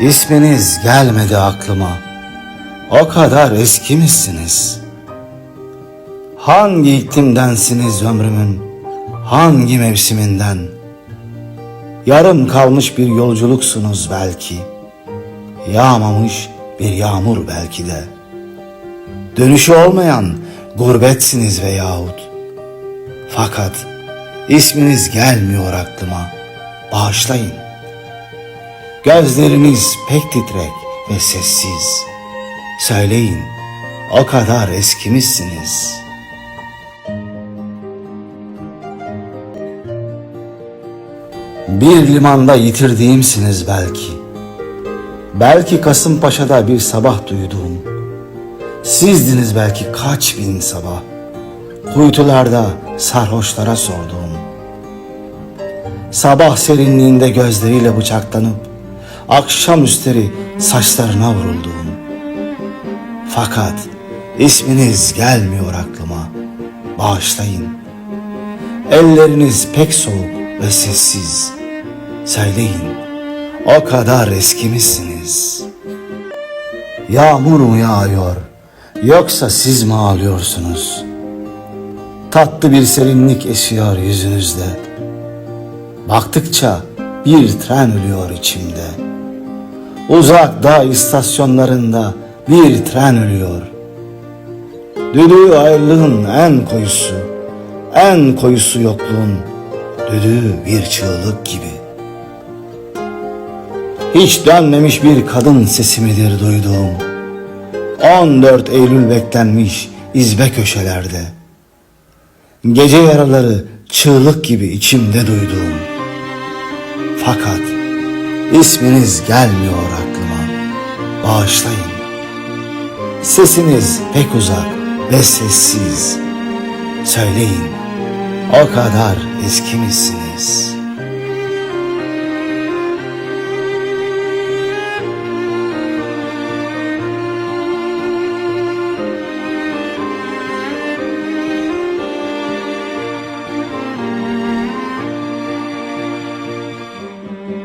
İsminiz gelmedi aklıma. O kadar eskimişsiniz. Hangi iklimdensiniz ömrümün? Hangi mevsiminden? Yarım kalmış bir yolculuksunuz belki. Yağmamış bir yağmur belki de. Dönüşü olmayan gurbetsiniz veyahut. Fakat isminiz gelmiyor aklıma. Bağışlayın. Gözleriniz pek titrek ve sessiz. Söyleyin, o kadar eskimişsiniz. Bir limanda yitirdiğimsiniz belki. Belki Kasımpaşa'da bir sabah duyduğum. Sizdiniz belki kaç bin sabah. Kuytularda sarhoşlara sorduğum. Sabah serinliğinde gözleriyle bıçaklanıp akşam üstleri saçlarına vurulduğum. Fakat isminiz gelmiyor aklıma. Bağışlayın. Elleriniz pek soğuk ve sessiz. Söyleyin, o kadar eskimişsiniz. Yağmur mu yağıyor, yoksa siz mi ağlıyorsunuz? Tatlı bir serinlik esiyor yüzünüzde. Baktıkça bir tren ölüyor içimde. Uzak dağ istasyonlarında bir tren ölüyor. Düdüğü ayrılığın en koyusu, en koyusu yokluğun düdüğü bir çığlık gibi. Hiç dönmemiş bir kadın sesi midir duyduğum? 14 Eylül beklenmiş izbe köşelerde. Gece yaraları çığlık gibi içimde duyduğum. Fakat isminiz gelmiyor aklıma. Bağışlayın. Sesiniz pek uzak ve sessiz. Söyleyin, o kadar eskimişsiniz.''